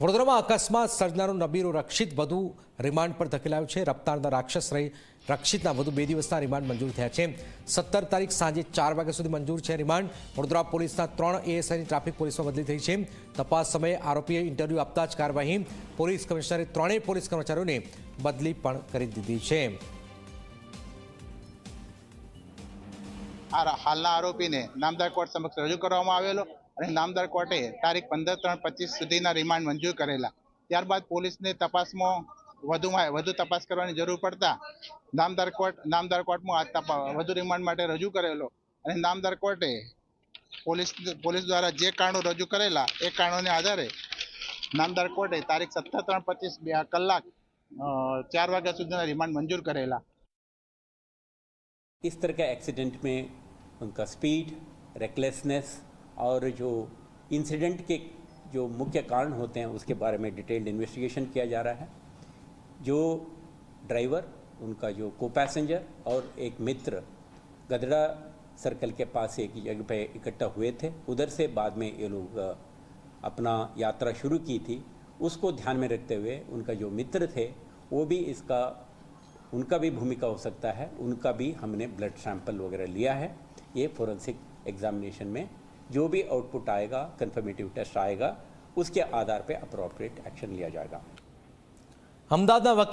વડોદરામાં અકસ્માત સર્જનારો નબીરો રક્ષિત વધુ રિમાન્ડ પર ધકેલાયો છે. રફતારના રાક્ષસ રહી રક્ષિતના વધુ બે દિવસના રિમાન્ડ મંજૂર થયા છે. સત્તર તારીખ સાંજે ચાર વાગ્યા સુધી મંજૂર છે રિમાન્ડ. વડોદરા પોલીસના ત્રણ એએસઆઈની ટ્રાફિક પોલીસમાં બદલી થઈ છે. તપાસ સમયે આરોપીએ ઇન્ટરવ્યૂ આપતા જ કાર્યવાહી પોલીસ કમિશનરે ત્રણેય પોલીસ કર્મચારીઓને બદલી પણ કરી દીધી છે. હાલના આરોપીને નામદાર કોર્ટ સમક્ષ રજૂ કરવામાં આવેલો. અને નામદાર કોર્ટે તારીખ પંદર ત્રણ પચીસ સુધીના રિમાન્ડ મંજૂર કરેલા ત્યારબાદ પોલીસને તપાસમાં વધુમાં વધુ તપાસ કરવાની જરૂર પડતા નામદાર કોર્ટ નામદાર કોર્ટમાં આ તપા વધુ રિમાન્ડ માટે રજૂ કરેલો અને નામદાર કોર્ટે પોલીસ પોલીસ દ્વારા જે કારણો રજૂ કરેલા એ કારણોને આધારે નામદાર કોર્ટે તારીખ સત્તર ત્રણ પચીસ બે કલાક અ, ચાર વાગ્યા સુધીના રિમાન્ડ મંજૂર કરેલા इस तरह के एक्सीडेंट में उनका स्पीड रेकलेसनेस और जो इंसिडेंट के जो मुख्य कारण होते हैं, उसके बारे में डिटेल्ड इन्वेस्टिगेशन किया जा रहा है। जो ड्राइवर उनका जो को पैसेंजर और एक मित्र गदड़ा सर्कल के पास एक जगह पे इकट्ठा हुए थे। उधर से बाद में ये लोग अपना यात्रा शुरू की थी। उसको ध्यान में रखते हुए उनका जो मित्र थे, वो भी इसका, उनका भी भूमिका हो सकता है। उनका भी हमने ब्लड सैंपल वगैरह लिया है। ये फोरेंसिक एग्जामिनेशन में जो भी आउटपुट आएगा कन्फर्मेटिव टेस्ट आएगा, उसके आधार पर अप्रोप्रिएट एक्शन लिया जाएगा। हमदादा वकील